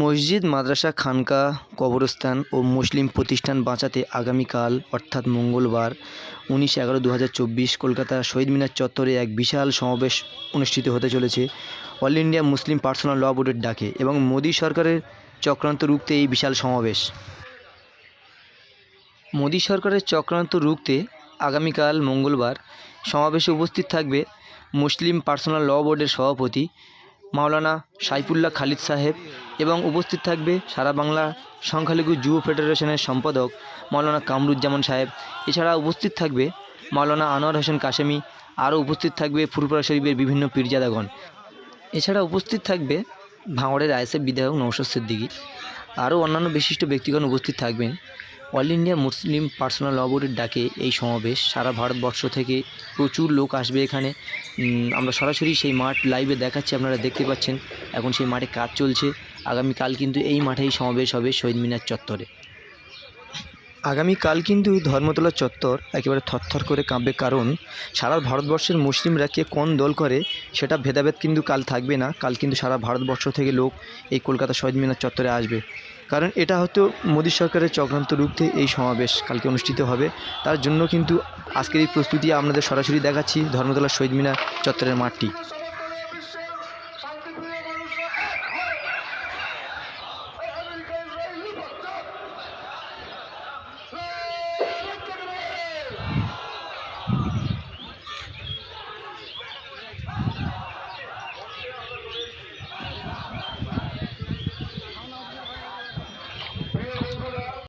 মসজিদ, মাদ্রাসা, খানকা, কবরস্থান ও মুসলিম প্রতিষ্ঠান বাঁচাতে আগামীকাল, অর্থাৎ মঙ্গলবার, উনিশ এগারো দু কলকাতা শহীদ মিনার চত্বরে এক বিশাল সমাবেশ অনুষ্ঠিত হতে চলেছে। All India Muslim personal law বোর্ডের ডাকে এবং মোদী সরকারের চক্রান্ত রুখতে এই বিশাল সমাবেশ। মোদী সরকারের চক্রান্ত রুখতে আগামীকাল মঙ্গলবার সমাবেশে উপস্থিত থাকবে মুসলিম পার্সোনাল ল বোর্ডের সভাপতি মাওলানা সাইফুল্লাহ খালিদ সাহেব এবং উপস্থিত থাকবে সারা বাংলা সংখ্যালঘু যুব ফেডারেশনের সম্পাদক মাওলানা কামরুজ্জামান সাহেব। এছাড়া উপস্থিত থাকবে মাওলানা আনোয়ার হোসেন কাশেমি। আরও উপস্থিত থাকবে ফুরপুরা শরীফের বিভিন্ন পীরজাদাগণ। এছাড়া উপস্থিত থাকবে ভাঙড়ের আইএসএফ বিধায়ক নৌশদ সিদ্দিকী। আরও অন্যান্য বিশিষ্ট ব্যক্তিগণ উপস্থিত থাকবেন। All India Muslim personal law ডাকে এই সমাবেশ। সারা ভারতবর্ষ থেকে প্রচুর লোক আসবে এখানে। আমরা সরাসরি সেই মাঠ লাইভে দেখাচ্ছি, আপনারা দেখতে পাচ্ছেন। এখন সেই মাঠে কাজ চলছে। আগামীকাল কিন্তু এই মাঠেই সমাবেশ হবে শহীদ মিনার চত্বরে। আগামীকাল কিন্তু ধর্মতলা চত্বর একেবারে থরথর করে কাঁপবে, কারণ সারা ভারতবর্ষের মুসলিমরা কে কোন দল করে সেটা ভেদাভেদ কিন্তু কাল থাকবে না। কাল কিন্তু সারা ভারতবর্ষ থেকে লোক এই কলকাতা শহীদ মিনার চত্বরে আসবে। কারণ এটা হয়তো মোদী সরকারের চক্রান্ত রুখতে এই সমাবেশ কালকে অনুষ্ঠিত হবে। তার জন্য কিন্তু আজকের এই প্রস্তুতি আপনাদের সরাসরি দেখাচ্ছি ধর্মতলা শহীদ মিনার চত্বরের মাঠটি।